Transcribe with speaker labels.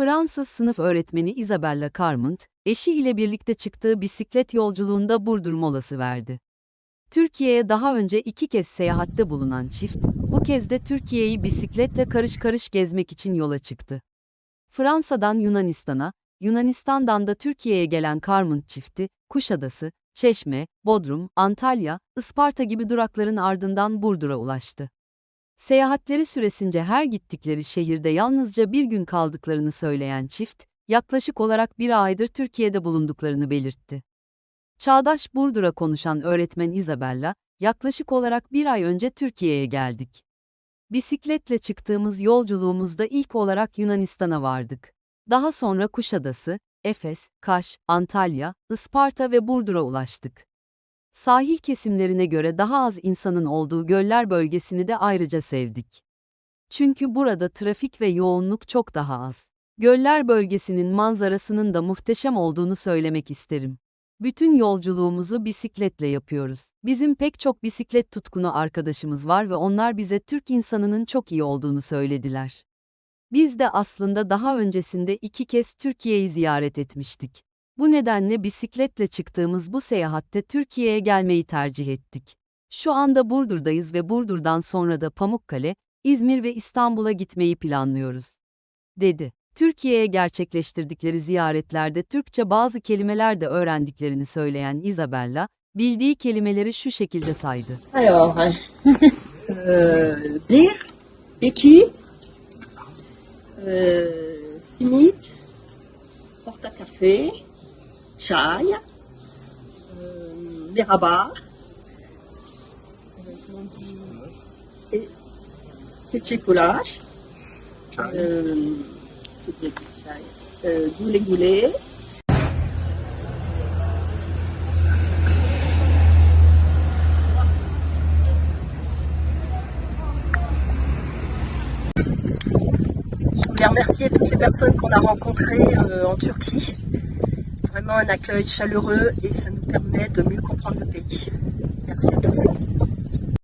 Speaker 1: Fransız sınıf öğretmeni Isabella Carmont, eşi ile birlikte çıktığı bisiklet yolculuğunda Burdur molası verdi. Türkiye'ye daha önce iki kez seyahatte bulunan çift, bu kez de Türkiye'yi bisikletle karış karış gezmek için yola çıktı. Fransa'dan Yunanistan'a, Yunanistan'dan da Türkiye'ye gelen Carmont çifti, Kuşadası, Çeşme, Bodrum, Antalya, Isparta gibi durakların ardından Burdur'a ulaştı. Seyahatleri süresince her gittikleri şehirde yalnızca bir gün kaldıklarını söyleyen çift, yaklaşık olarak bir aydır Türkiye'de bulunduklarını belirtti. Çağdaş Burdur'a konuşan öğretmen Isabella, yaklaşık olarak bir ay önce Türkiye'ye geldik. Bisikletle çıktığımız yolculuğumuzda ilk olarak Yunanistan'a vardık. Daha sonra Kuşadası, Efes, Kaş, Antalya, Isparta ve Burdur'a ulaştık. Sahil kesimlerine göre daha az insanın olduğu göller bölgesini de ayrıca sevdik. Çünkü burada trafik ve yoğunluk çok daha az. Göller bölgesinin manzarasının da muhteşem olduğunu söylemek isterim. Bütün yolculuğumuzu bisikletle yapıyoruz. Bizim pek çok bisiklet tutkunu arkadaşımız var ve onlar bize Türk insanının çok iyi olduğunu söylediler. Biz de aslında daha öncesinde iki kez Türkiye'yi ziyaret etmiştik. Bu nedenle bisikletle çıktığımız bu seyahatte Türkiye'ye gelmeyi tercih ettik. Şu anda Burdur'dayız ve Burdur'dan sonra da Pamukkale, İzmir ve İstanbul'a gitmeyi planlıyoruz. Dedi. Türkiye'ye gerçekleştirdikleri ziyaretlerde Türkçe bazı kelimeler de öğrendiklerini söyleyen Isabella, bildiği kelimeleri şu şekilde saydı.
Speaker 2: Alors, euh, bir, iki, euh, simit, porte-café, çay, euh, euh, on dit, et- euh, çay, euh, güle güle, Je voulais remercier toutes les personnes qu'on a rencontrées euh, en Turquie. Vraiment un accueil chaleureux et ça nous permet de mieux comprendre le pays. Merci à tous.